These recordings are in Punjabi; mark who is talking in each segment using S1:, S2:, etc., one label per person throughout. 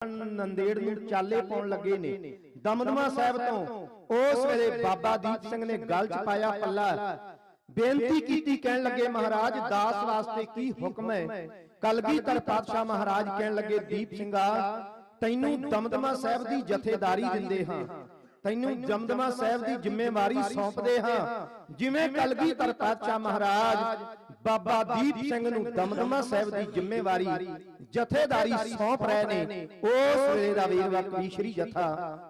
S1: ਨੰਦੇੜ ਨੂੰ ਚਾਲੇ ਪਾਉਣ ਲੱਗੇ ਨੇ। ਦਮਦਮਾ ਸਾਹਿਬ ਤੋਂ ਉਸ ਵੇਲੇ ਬਾਬਾ ਦੀਪ ਸਿੰਘ ਨੇ ਗਲ 'ਚ ਪਾਇਆ ਪੱਲਾ। ਬੇਨਤੀ ਕੀਤੀ ਕਹਿਣ ਲੱਗੇ ਮਹਾਰਾਜ ਦਾਸ ਵਾਸਤੇ ਕੀ ਹੁਕਮ ਹੈ? ਕਲਗੀਧਰ ਪਾਤਸ਼ਾਹ ਮਹਾਰਾਜ ਕਹਿਣ ਲੱਗੇ ਦੀਪ ਸਿੰਘਾ ਤੈਨੂੰ ਦਮਦਮਾ ਸਾਹਿਬ ਦੀ ਜਥੇਦਾਰੀ ਦਿੰਦੇ ਹਾਂ। ਤੈਨੂੰ ਦਮਦਮਾ ਸਾਹਿਬ ਦੀ ਜ਼ਿੰਮੇਵਾਰੀ ਸੌਂਪਦੇ ਹਾਂ। ਜਿਵੇਂ ਕਲਗੀਧਰ ਪਾਤਸ਼ਾਹ ਮਹਾਰਾਜ ਬਾਬਾ ਦੀਪ ਸਿੰਘ ਨੂੰ ਦਮਦਮਾ ਸਾਹਿਬ ਦੀ ਜ਼ਿੰਮੇਵਾਰੀ, ਜਥੇਦਾਰੀ ਸੌਂਪ ਰਹੇ ਨੇ। ਉਸ ਵੇਲੇ ਦਾ ਵੇਰਵਾ ਕਵੀਸ਼ਰੀ ਜਥਾ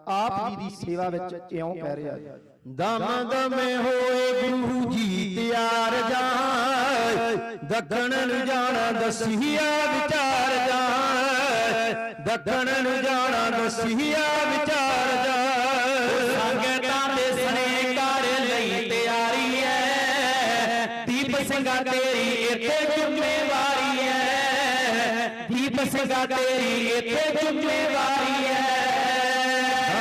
S1: ਆਪ ਜੀ ਦੀ ਸੇਵਾ ਵਿੱਚ ਇਉਂ ਕਹਿ ਰਿਹਾ ਹੈ।
S2: ਦਮ ਹੋਏ ਗੁਰੂ ਜੀ ਤਿਆਰ ਜਾਏ, ਦੱਖਣ ਨੂੰ ਜਾਣਾ ਦਸੀਆ ਵਿਚਾਰ ਜਾਏ, ਦੱਖਣ ਨੂੰ ਜਾਣਾ ਦਸੀਆ ਵਿਚਾਰ ਜਾਏ। ਸਿੰਘਾ ਤੇਰੀ ਇੱਥੇ ਜ਼ਿੰਮੇਵਾਰੀ ਐ ਦੀਪ ਸਿੰਘਾ ਤੇਰੀ ਇੱਥੇ ਜ਼ਿੰਮੇਵਾਰੀ ਐ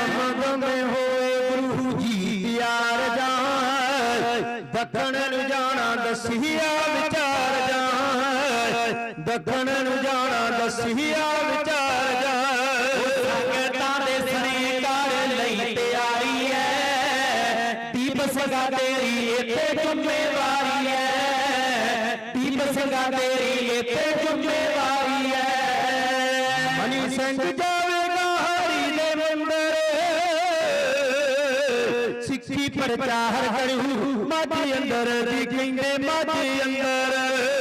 S2: ਦਮ ਦਮੇ ਹੋਏ ਗੁਰੂ ਜੀ ਤਿਆਰ ਜਾਏ। ਦੱਖਣ ਨੂੰ ਜਾਣਾ ਦਸੀਆ ਵਿਚਾਰ ਜਾਏ। ਦੱਖਣ ਨੂੰ ਜਾਣਾ ਦਸੀਆ ਵਿਚਾਰ ਜਾਏ। ਸੰਗਤਾਂ ਦੇ ਸਨੇ ਕਰ ਲਈ ਤਿਆਰੀ ਐ ਦੀਪ ਸਗਾ ਤੇਰੀ ਇੱਥੇ ਜ਼ਿੰਮੇਵਾਰੀ ਐ ਦੀਪ ਸਗਾ ਤੇਰੀ ਇੱਥੇ ਜ਼ਿੰਮੇਵਾਰੀ ਐ। ਮਨੀ ਸਿੰਘ ਜਾਵੇਗਾ ਹਰੀ ਦੇ ਮੰਦਰ ਸਿੱਖੀ ਪ੍ਰਚਾਰ ਕਰੂ ਮਾਝੀ ਅੰਦਰ ਦੀ ਕਹਿੰਦੇ ਮਾਝੀ ਅੰਦਰ।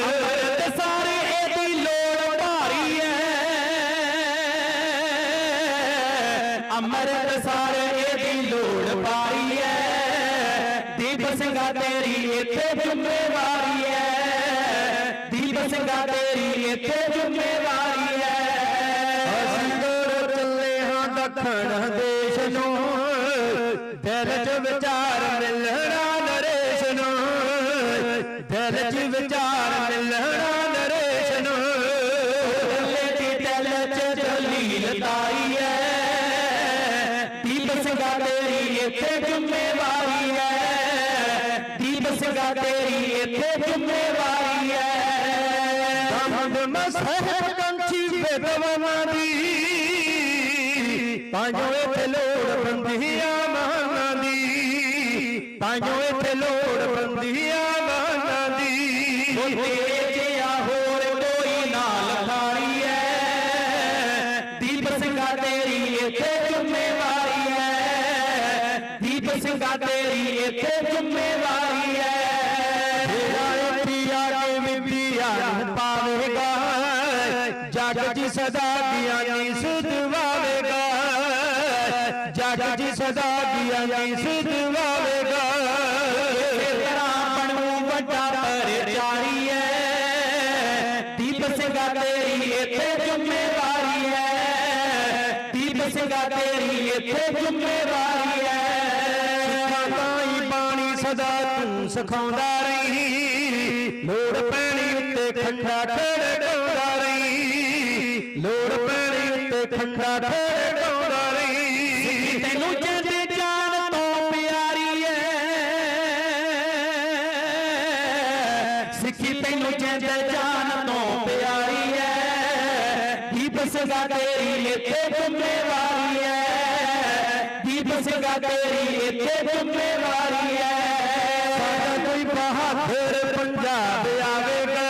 S2: ਅੰਮ੍ਰਿਤ ਸਾਰੇ ਇਹਦੀ ਲੋੜ ਭਾਰੀ ਐ। ਅੰਮ੍ਰਿਤ ਸਾਰੇ ਇਹਦੀ ਲੋੜ ਭਾਰੀ ਹੈ ਦੀਪ ਸਿੰਘਾ ਤੇਰੀ ਇੱਥੇ ਜ਼ਿੰਮੇਵਾਰੀ ਸਿੰਘਾ ਤੇਰੀ ਇੱਥੇ ਜ਼ਿੰਮੇਵਾਰੀ ਐ ਅਸੀਂ ਦੌੜ ਚੱਲੇ ਹਾਂ ਦੱਖਣ ਦੇਸ਼ ਨੂੰ। ਦਿਲ 'ਚ ਵਿਚਾਰ ਮਿਲਣਾ ਨਰੇਸ਼ ਨੂੰ। ਦਿਲ 'ਚ ਵਿਚਾਰ ਮਿਲਣਾ ਨਰੇਸ਼ ਨੂੰ। ਦਿਲ ਦੀ ਦਿਲ 'ਚ ਜਲੀਲ ਤਾਈ ਐ ਦੀਪ ਸਿੰਘਾ ਤੇਰੀ ਇੱਥੇ ਜ਼ਿੰਮੇਵਾਰੀ ਐ ਦੀਪ ਸਿੰਘਾ ਤੇਰੀ ਇੱਥੇ ਜ਼ਿੰਮੇਵਾਰੀ ਪਾਂਜੋ ਇੱਥੇ ਲੋੜ ਬੰਦੀਆਂ ਮਾਨਾਂ ਦੀ। ਪਾਂਜੋ ਇੱਥੇ ਲੋੜ ਬੰਦੀਆਂ ਮਾਨਾਂ ਦੀ। ਉਹ ਤੇਰੇ ਜਿਹਾ ਹੋਰ ਕੋਈ ਨਾ ਲਖਾਰੀ ਐ ਦੀਪ ਸਿੰਘਾ ਤੇਰੀ ਇੱਥੇ ਜ਼ਿੰਮੇਵਾਰੀ ਐ। ਦੀਪ ਸਿੰਘਾ ਤੇਰੀ ਇੱਥੇ ਜ਼ਿੰਮੇਵਾਰੀ ਜਗ ਜੀ ਸਦਾ ਦੀਆਂ ਨੀ ਸੁਧਵਾਵੇਗਾ ਤੇਰਾ ਬਣੂ ਵੱਡਾ ਪਰਚਾਰੀ ਐ। ਦੀਪ ਸਿੰਘਾ ਤੇਰੀ ਇੱਥੇ ਜ਼ਿੰਮੇਵਾਰੀ ਐ। ਦੀਪ ਸਿੰਘਾ ਤੇਰੀ ਇੱਥੇ ਜ਼ਿੰਮੇਵਾਰੀ ਐ। ਸਿੱਖਾਂ ਬਾਣੀ ਸਦਾ ਤੂੰ ਸਿਖਾਉਂਦਾ ਰਹੀ। ਲੋੜ ਪੈਣੀ ਉੱਤੇ ਖੰਡਾ ਖੜਕਾਉਂਦਾ ਰਹੀ। ਲੋੜ ਪੈਣੀ ਉੱਤੇ ਖੰਡਾ ਖੜਕਾਉਂਦਾ ਜਿੰਦ ਜਾਨ ਤੋਂ ਪਿਆਰੀ ਐ। ਦੀਪ ਸਿੰਘਾ ਤੇਰੀ ਇੱਥੇ ਜ਼ਿੰਮੇਵਾਰੀ ਐ। ਦੀਪ ਸਿੰਘਾ ਤੇਰੀ ਇੱਥੇ ਜ਼ਿੰਮੇਵਾਰੀ ਐ। ਸਾਡਾ ਕੋਈ ਬਹਾਦਰ ਪੰਜਾਬ ਆਵੇਗਾ।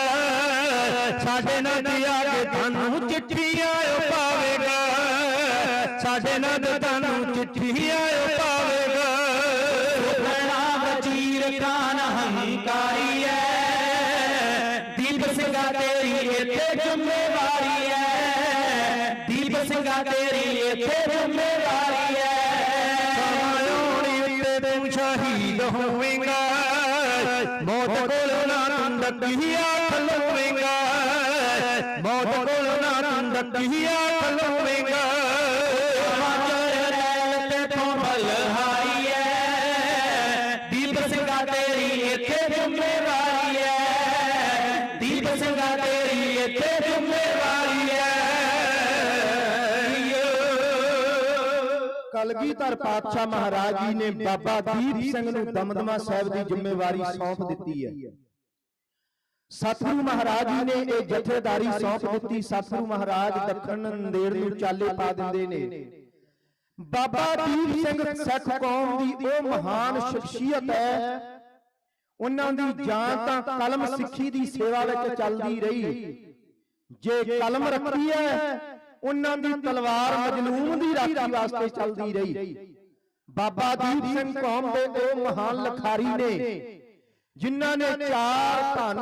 S2: ਸਾਡੇ ਨਾਲ ਦੀਪ ਸਿੰਘਾ ਤੇਰੀ ਇੱਥੇ ਜ਼ਿੰਮੇਵਾਰੀ ਐ ਸਮਾਉਣੀ ਉੱਤੇ ਤੂੰ ਸ਼ਹੀਦ ਹੋਵੇਂਗਾ। ਮੌਤ ਕੋਲ ਨਾ ਤੂੰ ਡੱਕੀਆ ਖਲੋਵੇਂਗਾ ਮੌਤ ਕੋਲ ਨਾ ਤੂੰ ਡੱਕੀਆ ਖਲੋਵੇਂਗਾ
S1: ਕਲਗੀਧਰ ਪਾਤਸ਼ਾਹ ਮਹਾਰਾਜ ਜੀ ਨੇ ਬਾਬਾ ਦੀਪ ਸਿੰਘ ਨੂੰ ਦਮਦਮਾ ਸਾਹਿਬ ਦੀ ਜ਼ਿੰਮੇਵਾਰੀ ਸੌਂਪ ਦਿੱਤੀ ਹੈ। ਸਤਿਗੁਰੂ ਮਹਾਰਾਜ ਜੀ ਨੇ ਇਹ ਜਥੇਦਾਰੀ ਸੌਂਪ ਦਿੱਤੀ। ਸਤਿਗੁਰੂ ਮਹਾਰਾਜ ਦੱਖਣ ਨੰਦੇੜ ਨੂੰ ਚਾਲੇ ਪਾ ਦਿੰਦੇ ਨੇ। ਬਾਬਾ ਦੀਪ ਸਿੰਘ ਸਿੱਖ ਕੌਮ ਦੀ ਉਹ ਮਹਾਨ ਸ਼ਖਸੀਅਤ ਹੈ। ਉਹਨਾਂ ਦੀ ਜਾਨ ਤਾਂ ਕਲਮ ਸਿੱਖੀ ਦੀ ਸੇਵਾ ਵਿੱਚ ਚੱਲਦੀ ਰਹੀ। ਜੇ ਕਲਮ ਰੱਖੀ ਹੈ ਉਹਨਾਂ ਦੀ ਤਲਵਾਰ ਮਜਲੂਮ ਦੀ ਰਾਖੀ ਵਾਸਤੇ ਚੱਲਦੀ ਰਹੀ। ਬਾਬਾ ਦੀਪ ਸਿੰਘ ਕੌਮ ਦੇ ਉਹ ਮਹਾਨ ਲਖਾਰੀ ਨੇ ਜਿਨ੍ਹਾਂ ਨੇ ਚਾਰ ਧਨ